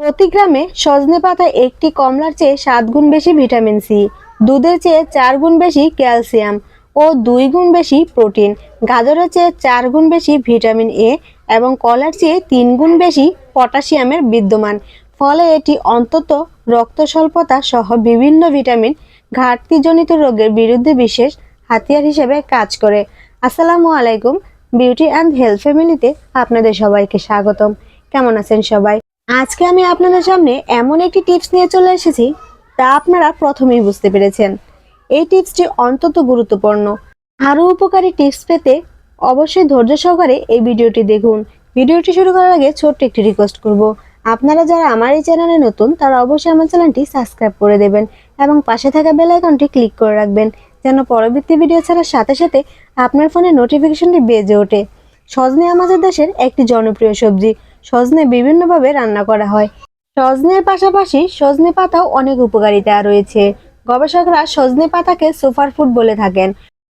প্রতি গ্রামে সজনে পাতায় একটি কমলার চেয়ে সাত গুণ বেশি ভিটামিন সি, দুধের চেয়ে চার গুণ বেশি ক্যালসিয়াম ও দুই গুণ বেশি প্রোটিন, গাজরের চেয়ে চার গুণ বেশি ভিটামিন এ এবং কলার চেয়ে তিন গুণ বেশি পটাশিয়ামের বিদ্যমান। ফলে এটি অন্তত রক্ত স্বল্পতা সহ বিভিন্ন ভিটামিন ঘাটতিজনিত রোগের বিরুদ্ধে বিশেষ হাতিয়ার হিসেবে কাজ করে। আসসালামু আলাইকুম, বিউটি অ্যান্ড হেলথ ফ্যামিলিতে আপনাদের সবাইকে স্বাগতম। কেমন আছেন সবাই? আজকে আমি আপনাদের সামনে এমন একটি টিপস নিয়ে চলে এসেছি, তা আপনারা প্রথমেই বুঝতে পেরেছেন। এই টিপসটি অন্তত গুরুত্বপূর্ণ। আরও উপকারী টিপস পেতে অবশ্যই ধৈর্য সহকারে এই ভিডিওটি দেখুন। ভিডিওটি শুরু করার আগে ছোট্ট একটি রিকোয়েস্ট করব। আপনারা যারা আমার এই চ্যানেলে নতুন, তারা অবশ্যই আমার চ্যানেলটি সাবস্ক্রাইব করে দেবেন এবং পাশে থাকা বেল আইকনটি ক্লিক করে রাখবেন, যেন পরবর্তী ভিডিও ছাড়ার সাথে সাথে আপনার ফোনে নোটিফিকেশনটি বেজে ওঠে। সজনে আমাদের দেশের একটি জনপ্রিয় সবজি সজনে বিভিন্নভাবে রান্না করা হয়। সজনের পাশাপাশি সজনে পাতাও অনেক উপকারিতা রয়েছে। গবেষকরা সজনে পাতাকে সুপার ফুড বলে থাকেন।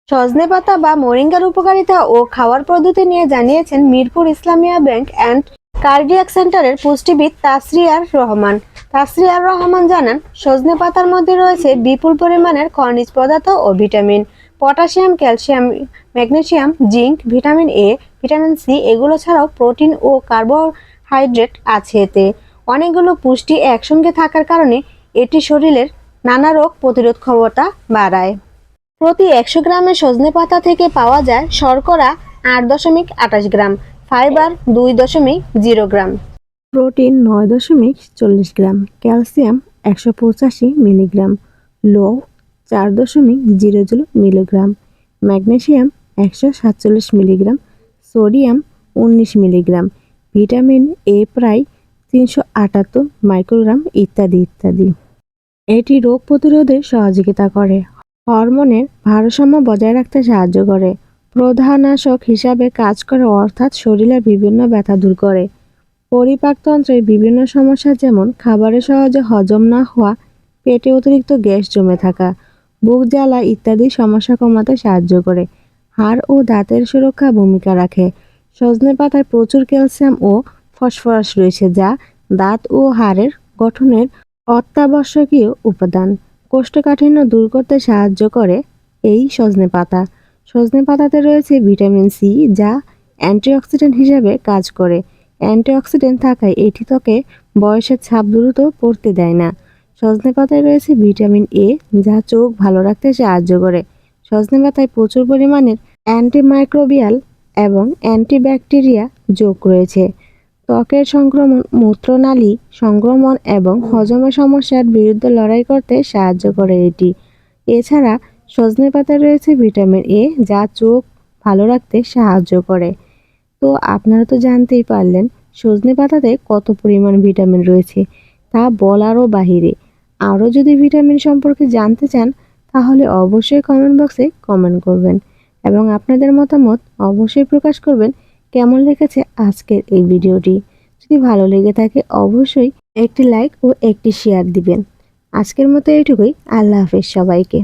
সজনে পাতা বা মোরিঙ্গার উপকারিতা ও খাওয়ার পদ্ধতি নিয়ে জানিয়েছেন Mirpur Islamia bank and cardiac সেন্টারের পুষ্টিবিদ তাসরিয়ার রহমান। তাসরিয়ার রহমান জানান, সজনে পাতার মধ্যে রয়েছে বিপুল পরিমাণের খনিজ পদার্থ ও vitamin. Potassium, calcium, magnesium, zinc, vitamin A, vitamin C এগুলো ছাড়াও প্রোটিন ও কার্বোহাইড্রেট আছে এতে। অনেকগুলো পুষ্টি একসঙ্গে থাকার কারণে এটি শরীরের নানা রোগ প্রতিরোধ ক্ষমতা বাড়ায়। প্রতি একশো গ্রামে সজনে পাতা থেকে পাওয়া যায় শর্করা আট দশমিক আঠাশ গ্রাম, ফাইবার দুই দশমিক জিরো গ্রাম। প্রোটিন নয় দশমিক চল্লিশ গ্রাম, ক্যালসিয়াম একশো পঁচাশি মিলিগ্রাম লো চার দশমিক জিরো জিরো মিলিগ্রাম ম্যাগনেশিয়াম একশো সাতচল্লিশ মিলিগ্রাম, সোডিয়াম উনিশ মিলিগ্রাম, ভিটামিন এ প্রায় তিনশো আটাত্তর মাইক্রোগ্রাম ইত্যাদি ইত্যাদি। এটি রোগ প্রতিরোধে সহযোগিতা করে। হরমোনের ভারসাম্য বজায় রাখতে সাহায্য করে। প্রধানাশক হিসাবে কাজ করে অর্থাৎ শরীরের বিভিন্ন ব্যথা দূর করে। পরিপাকতন্ত্রের বিভিন্ন সমস্যা যেমন খাবারের সহজে হজম না হওয়া, পেটে অতিরিক্ত গ্যাস জমে থাকা, বুক জ্বালা ইত্যাদি সমস্যা কমাতে সাহায্য করে। হাড় ও দাঁতের সুরক্ষা ভূমিকা রাখে। সজনে পাতায় প্রচুর ক্যালসিয়াম ও ফসফরাস রয়েছে যা দাঁত ও হাড়ের গঠনের অত্যাবশ্যকীয় উপাদান। কোষ্ঠকাঠিন্য দূর করতে সাহায্য করে এই সজনে পাতা। সজনে পাতাতে রয়েছে ভিটামিন সি যা অ্যান্টিঅক্সিডেন্ট হিসেবে কাজ করে। অ্যান্টিঅক্সিডেন্ট থাকায় এটি ত্বকে বয়সের ছাপ দ্রুত পড়তে দেয় না। সজনে পাতায় রয়েছে ভিটামিন এ যা চোখ ভালো রাখতে সাহায্য করে। সজনে পাতায় প্রচুর পরিমাণের অ্যান্টিমাইক্রোবিয়াল এবং অ্যান্টিব্যাকটেরিয়া যোগ রয়েছে। ত্বকের সংক্রমণ, মূত্রনালী সংক্রমণ এবং হজমের সমস্যার বিরুদ্ধে লড়াই করতে সাহায্য করে এটি। এছাড়া সজনে পাতায় রয়েছে ভিটামিন এ যা চোখ ভালো রাখতে সাহায্য করে। তো আপনারা তো জানতেই পারলেন, সজনে পাতাতে কত পরিমাণ ভিটামিন রয়েছে, তা বলারও বাহিরে। আরও যদি ভিটামিন সম্পর্কে জানতে চান, তাহলে অবশ্যই কমেন্ট বক্সে কমেন্ট করবেন। এবং আপনাদের মতামত অবশ্যই প্রকাশ করবেন, কেমন লেগেছে আজকের এই ভিডিওটি। যদি ভালো লেগে থাকে, অবশ্যই একটি লাইক ও একটি শেয়ার দিবেন। আজকের মতো এইটুকুই, আল্লাহ হাফেজ সবাইকে।